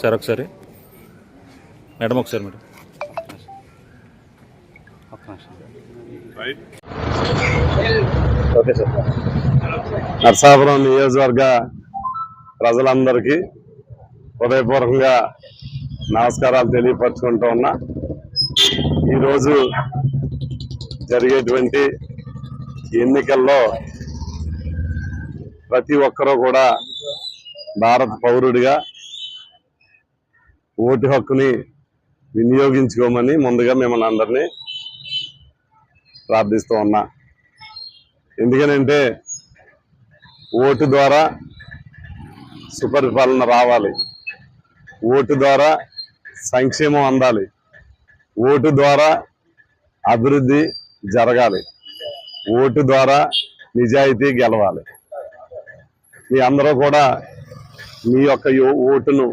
Sir ఒకసారి. Madam ఒకసారి madam. Okay sir. Narsapuram నియోజకవర్గ ప్రజలందరికీ హృదయపూర్వకంగా నమస్కారాలు తెలియపరచుకుంటూ ఉన్నా. ఈరోజు జరిగేటువంటి ఎన్నికల్లో ప్రతి ఒక్కరూ కూడా భారత పౌరుడిగా ఓటు హక్కుని వినియోగించుకోమని ముందుగా మిమ్మల్ని అందరినీ ప్రార్థిస్తూ ఉన్నా. ఎందుకనంటే ఓటు ద్వారా సుపరిపాలన రావాలి. ఓటు ద్వారా సంక్షేమం అందాలి. ఓటు ద్వారా అభివృద్ధి జరగాలి. ఓటు ద్వారా నిజాయితీ గెలవాలి. మీ అందరూ కూడా మీ యొక్క ఓటును